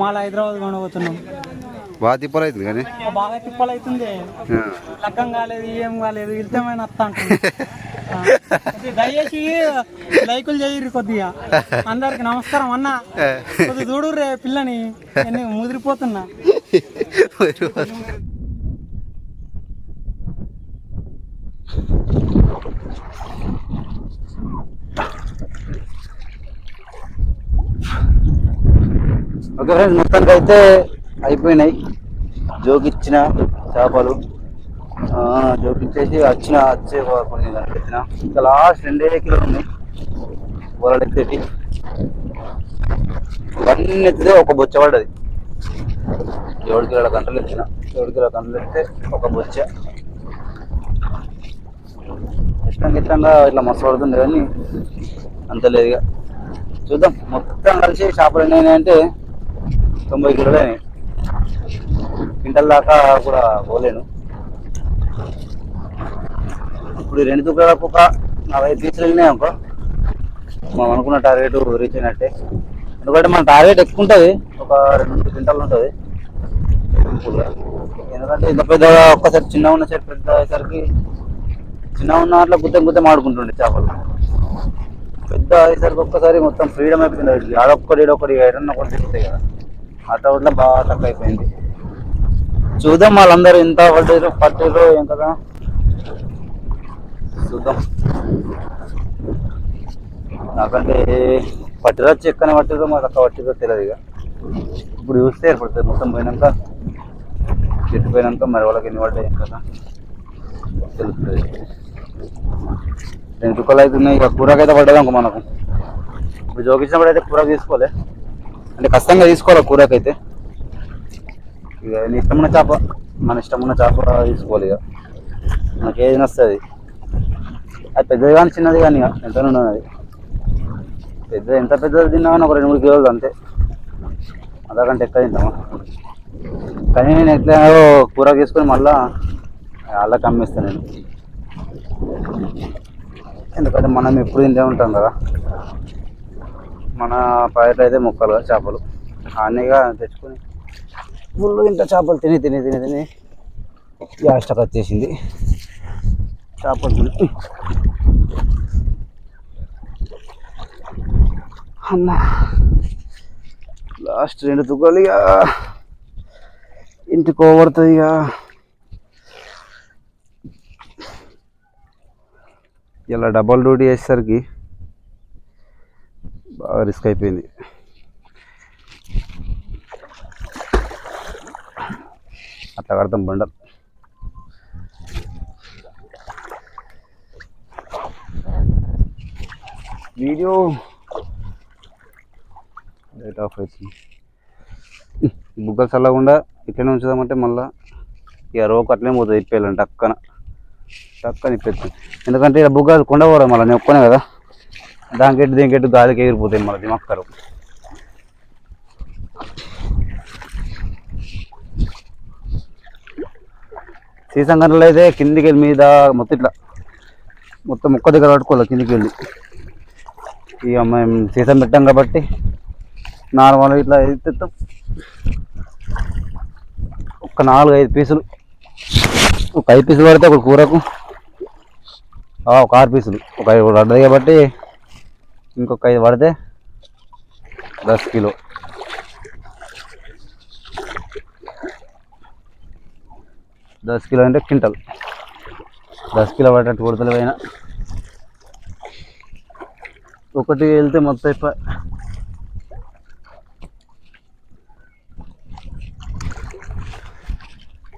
మళ్ళీ హైదరాబాద్ కొనబోతున్నాం. బాగా తిప్పలు అవుతుంది కానీ బాగా తిప్పలు అవుతుంది. లగ్గం కాలేదు ఏం కాలేదు వెళ్తేమైనా వస్తా దయచేసి లైకులు చేయరు కొద్దిగా. అందరికి నమస్కారం అన్న. కొద్దిగా చూడు రే పిల్లని. నేను ముదిరిపోతున్నా. ఓకే ఫ్రెండ్స్ మొత్తానికి అయితే అయిపోయినాయి. జోకిచ్చిన చేపలు. జోకిచ్చేసి వచ్చిన వచ్చే కొన్ని కనిపించిన ఇంకా లాస్ట్ రెండే కిలోలు ఉన్నాయి. వలలు ఎత్తేటి ఇవన్నీ ఎత్తితే ఒక బొచ్చ పడ్డది. ఏడు కిలోల గంటలు ఎత్తిన. ఏడు కిలోల గంటలు ఎత్తే ఒక బొచ్చ. ఇష్టంగా ఇష్టంగా ఇట్లా మస్తు పడుతుంది కానీ అంత లేదుగా. చూద్దాం. మొత్తం కలిసి చేపలు ఎన్ని అంటే తొంభై కిలోలు అయినాయి క్వింటల్ దాకా కూడా పోలేను. ఇప్పుడు ఈ రెండు తుకాలకు ఒక నలభై పీసులు వెళ్ళినాయి అనుకో మనం అనుకున్న టార్గెట్ రీచ్ అయినట్టే. ఎందుకంటే మన టార్గెట్ ఎక్కువ ఉంటుంది ఒక రెండు మూడు క్వింటాలు ఉంటుంది. ఎందుకంటే ఇంత పెద్దగా ఒక్కసారి చిన్న ఉన్న సైడ్ పెద్ద అయ్యేసరికి చిన్న ఉన్న అట్లా గుత్తం గుత్తం ఆడుకుంటుండే చేపలు. పెద్ద అయ్యేసరికి ఒక్కసారి మొత్తం ఫ్రీడమ్ అయిపోయింది. ఆడొక్కడి ఒకటి ఎడన్న ఒకటి తిరుగుతాయి కదా. అట్లా అట్లా బాగా అటాక్ అయిపోయింది. చూద్దాం వాళ్ళందరూ ఎంత పట్టారు పట్టారు ఏం కదా. చూద్దాం. నాకంటే పట్టిరా చెక్కన పట్టిరో మాకు అక్క పట్టిరో తెలియదు ఇక. ఇప్పుడు చూస్తే ఏర్పడుతుంది మొత్తం పోయినాక చెట్టు పోయినాక మరి వాళ్ళకి ఎన్ని పడ్డాయి ఏం కదా. తెలుస్తుంది. రెండు తుక్కలు అవుతున్నాయి ఇక కూరకైతే పడ్డది మనకు. ఇప్పుడు జోకించినప్పుడు అయితే కూర తీసుకోలే అంటే కష్టంగా తీసుకోవాలి కూరకైతే? ఇక నీ ఇష్టమున్న చేప మన ఇష్టమున్న చేప తీసుకోవాలి ఇక. మనకి ఏది నస్తుంది అది పెద్దది కానీ చిన్నది కానీ ఇక ఎంత ఉన్నది పెద్ద ఎంత పెద్దది తిన్నా కానీ ఒక రెండు మూడు కిలోలు అంతే. అంతకంటే ఎక్కువ తింటామా? కానీ నేను ఎట్లా కూర తీసుకొని మళ్ళా వాళ్ళకి అమ్మేస్తాను నేను. ఎందుకంటే మనం ఎప్పుడు తింటే ఉంటాం కదా. మన పైట అయితే ముక్కలు చేపలు. అన్నీగా తెచ్చుకొని ఫుల్ ఇంత చేపలు తిని తిని తిని తిని యాస్టక్ వచ్చేసింది. చేపలు తిని. అమ్మా. లాస్ట్ రెండు తుక్కలు ఇక. ఇంటికి పోబడుతుంది ఇక. ఇలా డబల్ డ్యూటీ చేసేసరికి బాగా రిస్క్ అయిపోయింది. అట్లా కడతాం బండల్. వీడియో లైట్ ఆఫ్ అవుతుంది బుగ్గలు చల్లకుండా ఇట్లనే ఉంచుదామంటే మళ్ళీ ఇక రోక్ అట్లనే పోతుంది ఇప్పేయాలంటే అక్కన టక్కన ఇప్పేస్తుంది ఎందుకంటే ఇలా బుగ్గ కొండ పోరా మళ్ళీ నేను ఒక్కనే కదా. దానికెట్టు దీనికెట్టు గాలికి ఎగిరిపోతాయి మనది మొక్కలు సీసం గంటలు అయితే కిందికి వెళ్ళి మీద మొత్తం ఇట్లా మొత్తం ముక్క దగ్గర పట్టుకోవాలి కిందికి వెళ్ళి ఇక మేము సీసం పెట్టాం కాబట్టి నార్మల్ ఇట్లా ఎత్తాం ఒక నాలుగు ఐదు పీసులు. ఒక ఐదు పీసులు పడితే ఒక కూరకు. ఒక ఆరు పీసులు. ఒక ఐదు పడ్డది కాబట్టి ఇంకొక ఐదు పడితే దస్ కిలో. దస్ కిలో అంటే క్వింటల్. దస్ కిలో పడేటట్టు కొడతలు పైన ఒకటి వెళ్తే మొత్తం ఇప్ప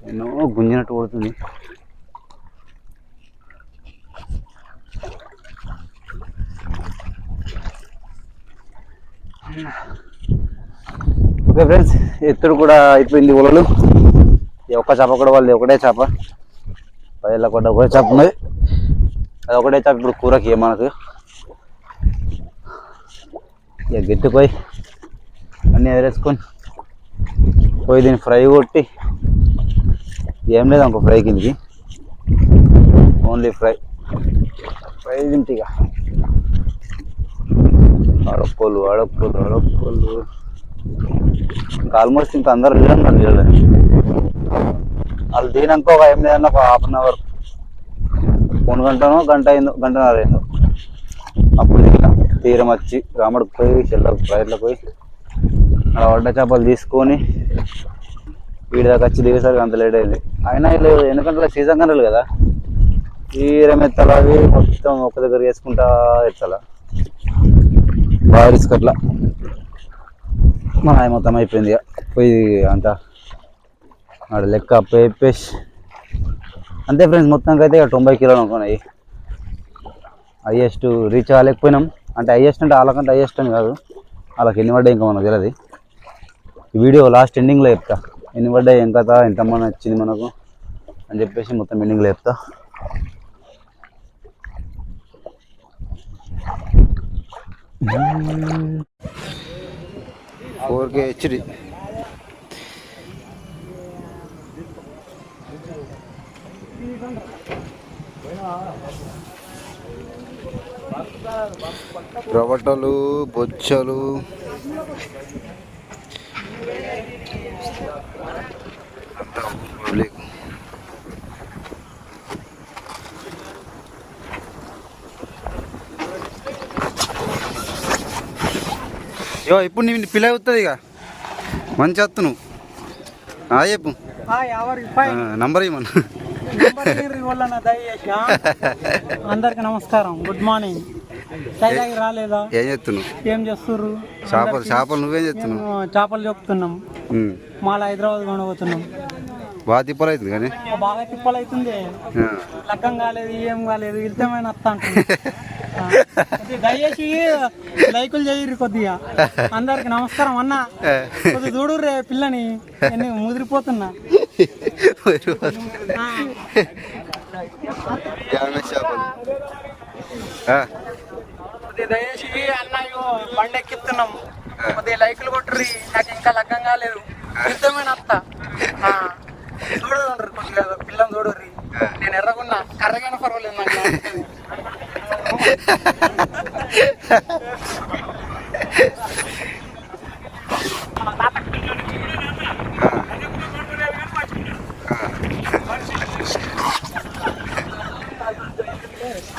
ఎన్నో గుంజినట్టు కొడుతుంది. ఓకే ఫ్రెండ్స్ ఎత్తుడు కూడా అయిపోయింది ఉలలు ఈ ఒక్క చేప కూడా వాళ్ళు ఒకటే చేప. పదేళ్ళ కూడా ఒకటే చేప ఉన్నది. అది ఒకటే చేప ఇప్పుడు కూరకి ఇయ్య మనకు. ఇక గట్టి అన్నీ ఎదురేసుకొని పోయి దీన్ని ఫ్రై కొట్టి ఏం లేదు అనుకో ఫ్రై కిందికి. Only fry. ఫ్రై తింటే ఇక. అడక్కోలు అడక్కోలు అడక్కోలు ఇంకా ఆల్మోస్ట్ ఇంకా అందరు వెళ్ళాం వీళ్ళని వాళ్ళు దిగినాక ఒక ఎనిమిది అన్న ఒక హాఫ్ అన్ అవర్ మూడు గంటనో గంట అయిందో గంటన్నర అయిందో. అప్పుడు దిగిన తీరం వచ్చి రాముడికి పోయి చెల్లకు ఫ్లైట్లకు పోయి అలా వడ్డ చేపలు తీసుకొని వీడి దాకా వచ్చి దిగేసరికి అంత లేట్ అయింది. అయినా వీళ్ళు ఎందుకంటే సీజన్ కనలేదు కదా. తీరం ఎత్తాలి అవి మొత్తం ఒక దగ్గర వేసుకుంటా ఎత్తాలా. బాగా రిస్క్ అట్లా మన ఆయన మొత్తం అయిపోయింది ఇక పోయి అంతా ఆడ లెక్క పేపేసి అంతే ఫ్రెండ్స్ మొత్తానికి అయితే ఇక తొంభై కిలోలు అనుకున్నాయి. హయ్యెస్ట్ రీచ్ అవ్వలేకపోయినాం అంటే హయ్యెస్ట్ అంటే వాళ్ళకంటే హైయెస్ట్ అని కాదు. వాళ్ళకి ఎన్ని పడ్డాయి ఇంకా మనకు తెలియదు ఈ వీడియో లాస్ట్ ఎండింగ్లో చెప్తా. ఎన్ని పడ్డాయి ఏం ఎంత మన వచ్చింది మనకు అని చెప్పేసి మొత్తం ఎండింగ్లో చెప్తా. Four K HD. రవటలు బొచ్చలు. యో ఇప్పుడు నీ పిల్ల అవుతుంది ఇక మంచి వస్తు నువ్వు ఆ చెప్పు. నంబర్ ఇవ్వమను నంబర్ తీయరి వల్ల నా దయచేసి ఆ? అందరికి నమస్కారం. గుడ్ మార్నింగ్ రాలేదా? ఏం చేస్తున్నావు ఏం చేస్తుర్రు? చేపలు చేపలు నువ్వేం చేస్తున్నావు చేపలు చెప్తున్నాం. మాల హైదరాబాద్ కొనబోతున్నాం. బాగా తిప్పలు అవుతుంది కానీ. బాగా తిప్పలు అవుతుంది. లగ్గం కాలేదు ఏం కాలేదు ఇష్టమైన వస్తా దయచేసి లైకులు చేయరు కొద్దిగా. అందరికి నమస్కారం అన్న. కొద్దిగా చూడు రే పిల్లని. నేను ముదిరిపోతున్నా. దయచేసి అన్నయ్య బండి ఎక్కిస్తున్నాం. కొద్దిగా లైకులు కొట్టుర్రి. నాకు ఇంకా లగ్గం కాలేదు. ఇష్టమైన అత్త? ఆ. చూడండి కొద్దిగా పిల్లని చూడుర్రి. నేను ఎర్రగున్నా. కర్రగానే పర్వాలేదు నాకు.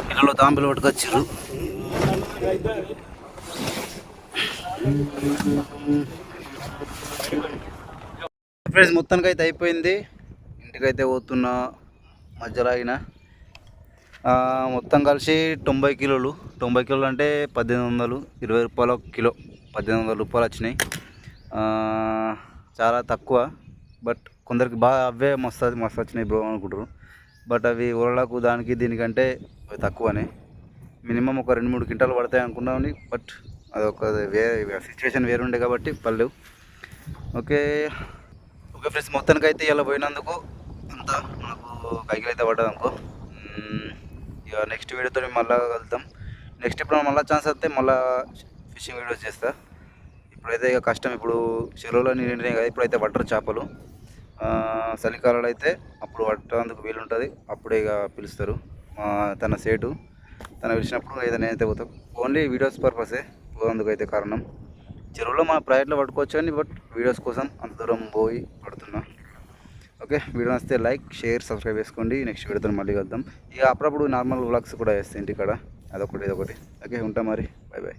పిల్లలు దాంబులు పట్టుకొచ్చారు. ఫ్రెండ్స్ మొత్తానికి అయితే అయిపోయింది. ఇంటికైతే పోతున్నా మధ్యలో అయినా. మొత్తం కలిసి తొంభై కిలోలు. తొంభై కిలోలు అంటే పద్దెనిమిది వందలు ఇరవై రూపాయల కిలో. పద్దెనిమిది వందల రూపాయలు వచ్చినాయి. చాలా తక్కువ. బట్ కొందరికి బాగా అవే మస్తు మస్తు వచ్చినాయి బ్రో అనుకుంటారు. బట్ అవి ఊరలకు దానికి దీనికంటే అవి తక్కువనే. మినిమం ఒక రెండు మూడు క్వింటాలు పడతాయి అనుకున్నామని బట్ అదొక వేరే సిచ్యువేషన్ వేరుండే కాబట్టి పర్లేవు. ఓకే. ఓకే ఫ్రెండ్స్ మొత్తానికి అయితే ఇలా పోయినందుకు అంతా. మనకు కైకిలు అయితే పడ్డది అనుకో ఇక నెక్స్ట్ వీడియోతో మళ్ళీ కలుద్దాం. నెక్స్ట్ ఇప్పుడు మళ్ళీ ఛాన్స్ వస్తే మళ్ళీ ఫిషింగ్ వీడియోస్ చేస్తా. ఇప్పుడైతే ఇక కష్టం ఇప్పుడు చెరువులో నీళ్ళు కదా ఇప్పుడైతే పట్టరు చేపలు. చలికాలంలో అయితే అప్పుడు పట్టేందుకు వీలుంటుంది అప్పుడే ఇక పిలుస్తారు. తన సేటు తన పిలిచినప్పుడు ఏదైనా నేనైతే పోతాం. ఓన్లీ వీడియోస్ పర్పసే పోయేందుకు అయితే కారణం. చెరువులో మా ప్రైవేట్లో పట్టుకోవచ్చు అని బట్ వీడియోస్ కోసం అంత దూరం పోయి పడుతున్నా. ఓకే వీడియో నచ్చితే లైక్ షేర్ సబ్స్క్రైబ్ చేసుకోండి. నెక్స్ట్ వీడియోతో మళ్ళీ కలుద్దాం. ఇక అప్పుడప్పుడు నార్మల్ వ్లాగ్స్ కూడా వేస్తాయి ఇంటికాడ. అదొకటి ఇదొకటి. ఓకే ఉంటాం మరి. Bye bye